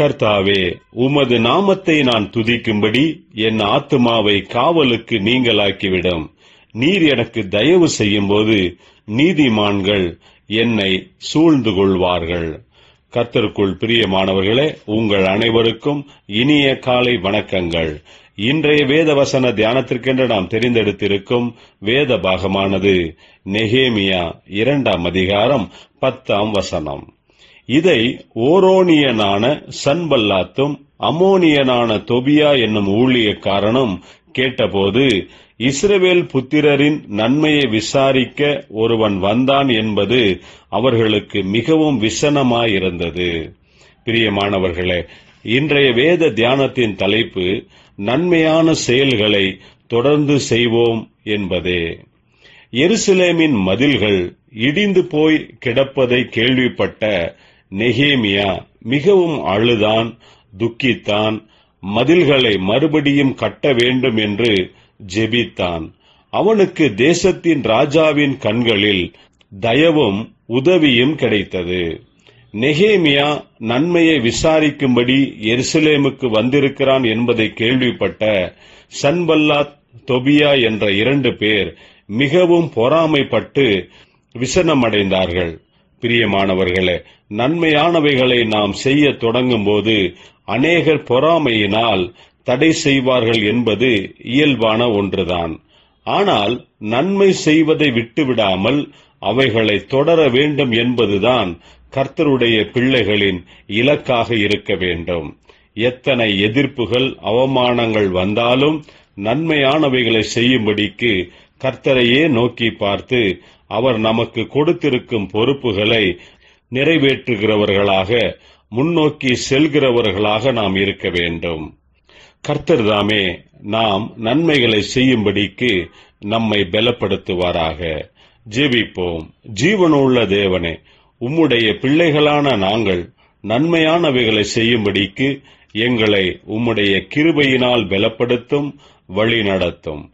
கர்த்தாவே உமது நாமத்தை நான் துதிக்கும்படி என் ஆத்துமாவை காவலுக்கு நீங்களாக்கிவிடும். நீர் எனக்கு தயவு செய்யும்போது நீதிமான்கள் என்னை சூழ்ந்து கொள்வார்கள். கர்த்தருக்குள் பிரியமானவர்களே உங்கள் அனைவருக்கும் இனிய காலை வணக்கங்கள். இன்றைய வேத வசன தியானத்திற்கென்று நாம் தெரிந்தெடுத்திருக்கும் வேத பாகமானது நெகேமியா இரண்டாம் அதிகாரம் பத்தாம் வசனம். இதை ஓரோனியனான சன்பல்லாத்தும் அமோனியனான தொபியா என்னும் ஊழியக்காரனும் கேட்டபோது இஸ்ரவேல் புத்திரரின் நன்மையை விசாரிக்க ஒருவன் வந்தான் என்பது அவர்களுக்கு மிகவும் விசனமாயிருந்தது. பிரியமானவர்களே இன்றைய வேத தியானத்தின் தலைப்பு நன்மையான செயல்களை தொடர்ந்து செய்வோம் என்பதே. எருசலேமின் மதில்கள் இடிந்து போய் கிடப்பதை கேள்விப்பட்ட நெகேமியா மிகவும் அழுதான் துக்கித்தான் மதில்களை மறுபடியும் கட்ட வேண்டும் என்று ஜெபித்தான். அவனுக்கு தேசத்தின் ராஜாவின் கண்களில் தயவும் உதவியும் கிடைத்தது. நெகேமியா நன்மையை விசாரிக்கும்படி எருசலேமுக்கு வந்திருக்கிறான் என்பதை கேள்விப்பட்ட சன்பல்லாத் தொபியா என்ற இரண்டு பேர் மிகவும் பொறாமைப்பட்டு விசனமடைந்தார்கள். பிரியமானவர்களே நன்மையானவைகளை நாம் செய்ய தொடங்கும் போது அநேகர் பொறாமையினால் தடை செய்வார்கள் என்பது இயல்பான ஒன்றுதான். ஆனால் நன்மை செய்வதை விட்டுவிடாமல் அவைகளை தொடர வேண்டும் என்பதுதான் கர்த்தருடைய பிள்ளைகளின் இலக்காக இருக்க வேண்டும். எத்தனை எதிர்ப்புகள் அவமானங்கள் வந்தாலும் நன்மையானவைகளை செய்யும்படிக்கு கர்த்தரையே நோக்கி பார்த்து அவர் நமக்கு கொடுத்திருக்கும் பொறுப்புகளை நிறைவேற்றுகிறவர்களாக முன்னோக்கி செல்கிறவர்களாக நாம் இருக்க வேண்டும். கர்த்தர் தாமே நாம் நன்மைகளை செய்யும்படிக்கு நம்மை பலப்படுத்துவாராக. ஜெபிப்போம். ஜீவனுள்ள தேவனே உம்முடைய பிள்ளைகளான நாங்கள் நன்மையானவைகளை செய்யும்படிக்கு எங்களை உம்முடைய கிருபையினால் பலப்படுத்தும் வழி நடத்தும்